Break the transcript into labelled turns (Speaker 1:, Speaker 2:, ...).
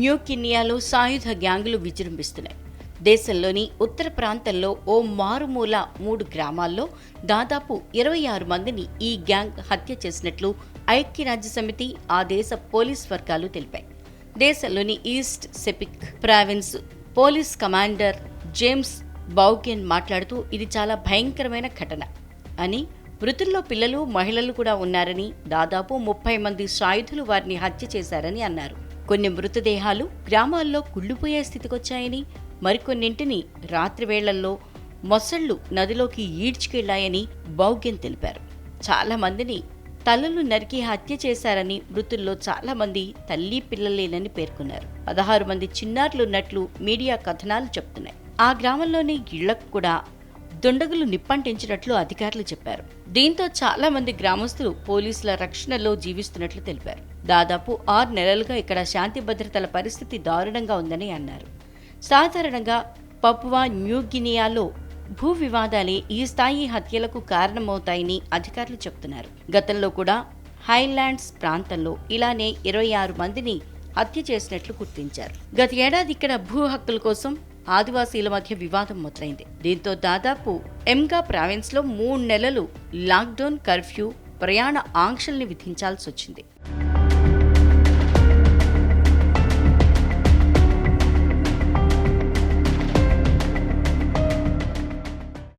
Speaker 1: New కినియాలో సాయుధ గ్యాంగులు విజృంభిస్తున్నాయి. దేశంలోని ఉత్తర ప్రాంతంలో ఓ మారుమూల మూడు గ్రామాల్లో దాదాపు ఇరవై ఆరు మందిని ఈ గ్యాంగ్ హత్య చేసినట్లు ఐక్యరాజ్య సమితి ఆ దేశ పోలీస్ వర్గాలు తెలిపాయి. దేశంలోని East Sepik province police commander James Bouken మాట్లాడుతూ ఇది చాలా భయంకరమైన ఘటన అని మృతుల్లో పిల్లలు మహిళలు కూడా ఉన్నారని దాదాపు ముప్పై మంది సాయుధులు వారిని హత్య చేశారని అన్నారు. కొన్ని మృతదేహాలు గ్రామాల్లో కుళ్ళిపోయే స్థితికొచ్చాయని మరికొన్నింటిని రాత్రి వేళల్లో మొసళ్ళు నదిలోకి ఈడ్చుకెళ్ళాయని భౌగ్యం తెలిపారు. చాలా మందిని తలలు నరికి హత్య చేశారని మృతుల్లో చాలామంది తల్లి పిల్లలేనని పేర్కొన్నారు. పదహారు మంది చిన్నారులున్నట్లు మీడియా కథనాలు చెప్తున్నాయి. ఆ గ్రామంలోని ఇళ్ళకు కూడా దుండగులు నిప్పంటించినట్లు అధికారులు చెప్పారు. దీంతో చాలా మంది గ్రామస్తులు పోలీసుల రక్షణలో జీవిస్తున్నట్లు తెలిపారు. దాదాపు ఆరు నెలలుగా ఇక్కడ శాంతి భద్రతల పరిస్థితి దారుణంగా ఉందని అన్నారు. సాధారణంగా పపువా న్యూగినియాలో భూ వివాదాలే ఈ స్థాయి హత్యలకు కారణమవుతాయని అధికారులు చెబుతున్నారు. గతంలో కూడా హైలాండ్స్ ప్రాంతంలో ఇలానే ఇరవై ఆరు మందిని హత్య చేసినట్లు గుర్తించారు. గత ఏడాది ఇక్కడ భూ హక్కుల కోసం ఆదివాసీల మధ్య వివాదం మొదలైంది. దీంతో దాదాపు ఎంగా ప్రావిన్స్లో మూడు నెలలు లాక్డౌన్ కర్ఫ్యూ ప్రయాణ ఆంక్షల్ని విధించాల్సి వచ్చింది